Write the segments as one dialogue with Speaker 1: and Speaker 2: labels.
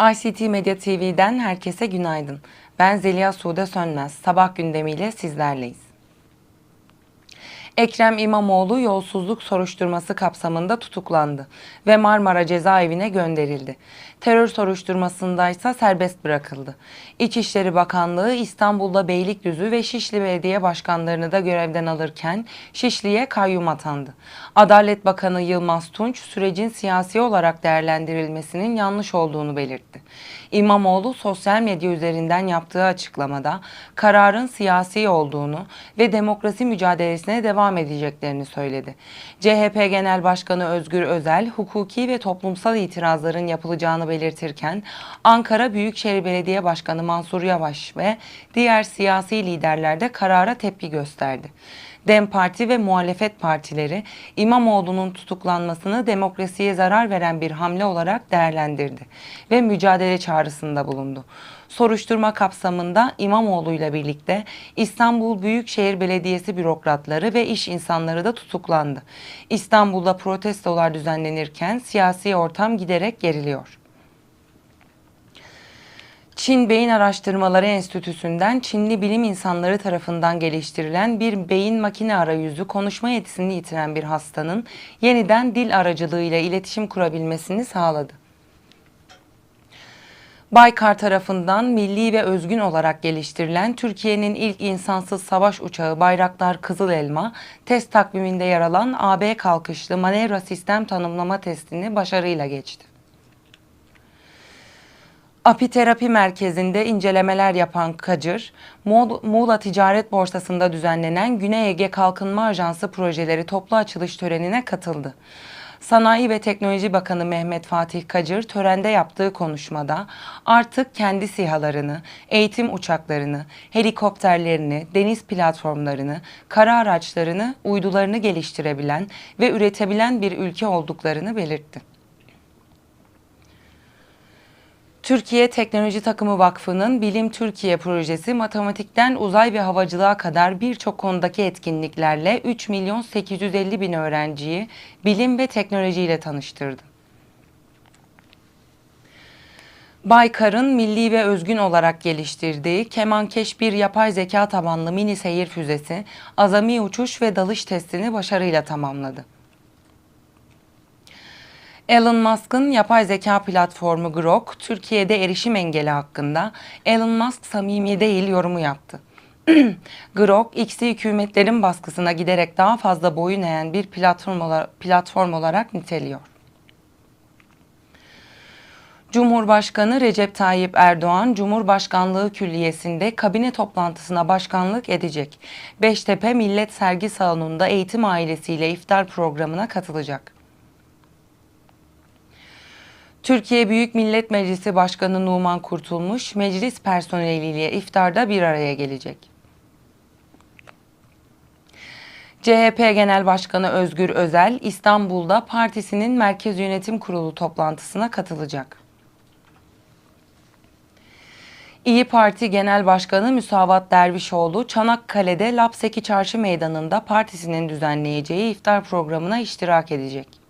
Speaker 1: ICT Medya TV'den herkese günaydın. Ben Zeliha Sude Sönmez. Sabah gündemiyle sizlerleyiz. Ekrem İmamoğlu yolsuzluk soruşturması kapsamında tutuklandı ve Marmara Cezaevine gönderildi. Terör soruşturmasındaysa serbest bırakıldı. İçişleri Bakanlığı İstanbul'da Beylikdüzü ve Şişli Belediye Başkanlarını da görevden alırken Şişli'ye kayyum atandı. Adalet Bakanı Yılmaz Tunç sürecin siyasi olarak değerlendirilmesinin yanlış olduğunu belirtti. İmamoğlu sosyal medya üzerinden yaptığı açıklamada kararın siyasi olduğunu ve demokrasi mücadelesine devam edeceklerini söyledi. CHP Genel Başkanı Özgür Özel, hukuki ve toplumsal itirazların yapılacağını belirtirken Ankara Büyükşehir Belediye Başkanı Mansur Yavaş ve diğer siyasi liderler de karara tepki gösterdi. DEM Parti ve muhalefet partileri İmamoğlu'nun tutuklanmasını demokrasiye zarar veren bir hamle olarak değerlendirdi ve mücadele çağrısında bulundu. Soruşturma kapsamında İmamoğlu ile birlikte İstanbul Büyükşehir Belediyesi bürokratları ve iş insanları da tutuklandı. İstanbul'da protestolar düzenlenirken siyasi ortam giderek geriliyor. Çin Beyin Araştırmaları Enstitüsü'nden Çinli bilim insanları tarafından geliştirilen bir beyin makine arayüzü konuşma yetisini yitiren bir hastanın yeniden dil aracılığıyla iletişim kurabilmesini sağladı. Baykar tarafından milli ve özgün olarak geliştirilen Türkiye'nin ilk insansız savaş uçağı Bayraktar Kızıl Elma, test takviminde yer alan AB kalkışlı manevra sistem tanımlama testini başarıyla geçti. Apiterapi Merkezi'nde incelemeler yapan Kacır, Mu- Muğla Ticaret Borsası'nda düzenlenen Güney Ege Kalkınma Ajansı projeleri toplu açılış törenine katıldı. Sanayi ve Teknoloji Bakanı Mehmet Fatih Kacır törende yaptığı konuşmada artık kendi SİHA'larını, eğitim uçaklarını, helikopterlerini, deniz platformlarını, kara araçlarını, uydularını geliştirebilen ve üretebilen bir ülke olduklarını belirtti. Türkiye Teknoloji Takımı Vakfı'nın Bilim Türkiye projesi matematikten uzay ve havacılığa kadar birçok konudaki etkinliklerle 3 milyon 850 bin öğrenciyi bilim ve teknolojiyle tanıştırdı. Baykar'ın milli ve özgün olarak geliştirdiği Kemankeş bir yapay zeka tabanlı mini seyir füzesi azami uçuş ve dalış testini başarıyla tamamladı. Elon Musk'ın yapay zeka platformu Grok, Türkiye'de erişim engeli hakkında Elon Musk samimi değil yorumu yaptı. Grok, X'i hükümetlerin baskısına giderek daha fazla boyun eğen bir platform, ola- platform olarak niteliyor. Cumhurbaşkanı Recep Tayyip Erdoğan, Cumhurbaşkanlığı Külliyesi'nde kabine toplantısına başkanlık edecek. Beştepe Millet Sergi Salonu'nda eğitim ailesiyle iftar programına katılacak. Türkiye Büyük Millet Meclisi Başkanı Numan Kurtulmuş, meclis personeliyle iftarda bir araya gelecek. CHP Genel Başkanı Özgür Özel, İstanbul'da partisinin Merkez Yönetim Kurulu toplantısına katılacak. İyi Parti Genel Başkanı Müsavat Dervişoğlu, Çanakkale'de Lapseki Çarşı Meydanı'nda partisinin düzenleyeceği iftar programına iştirak edecek.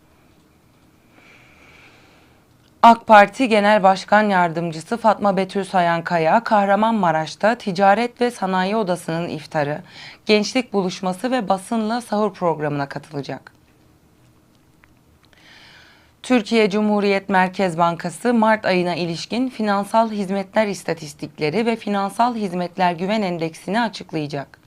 Speaker 1: AK Parti Genel Başkan Yardımcısı Fatma Betül Sayankaya, Kahramanmaraş'ta Ticaret ve Sanayi Odası'nın iftarı, gençlik buluşması ve basınla sahur programına katılacak. Türkiye Cumhuriyet Merkez Bankası Mart ayına ilişkin finansal hizmetler istatistikleri ve finansal hizmetler güven endeksini açıklayacak.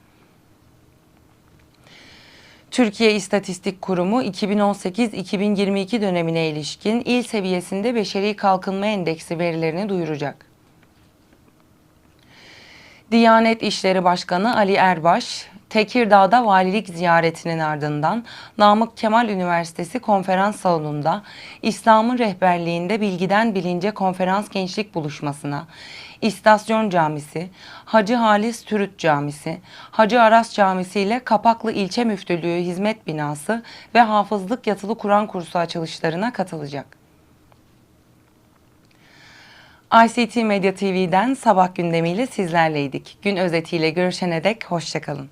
Speaker 1: Türkiye İstatistik Kurumu 2018-2022 dönemine ilişkin il seviyesinde beşeri kalkınma endeksi verilerini duyuracak. Diyanet İşleri Başkanı Ali Erbaş, Tekirdağ'da valilik ziyaretinin ardından Namık Kemal Üniversitesi konferans salonunda İslam'ın rehberliğinde bilgiden bilince konferans gençlik buluşmasına, İstasyon Camisi, Hacı Halis Türüt Camisi, Hacı Aras Camisi ile Kapaklı İlçe Müftülüğü Hizmet Binası ve Hafızlık Yatılı Kur'an kursu açılışlarına katılacak. ICT Medya TV'den sabah gündemiyle sizlerleydik. Gün özetiyle görüşene dek hoşçakalın.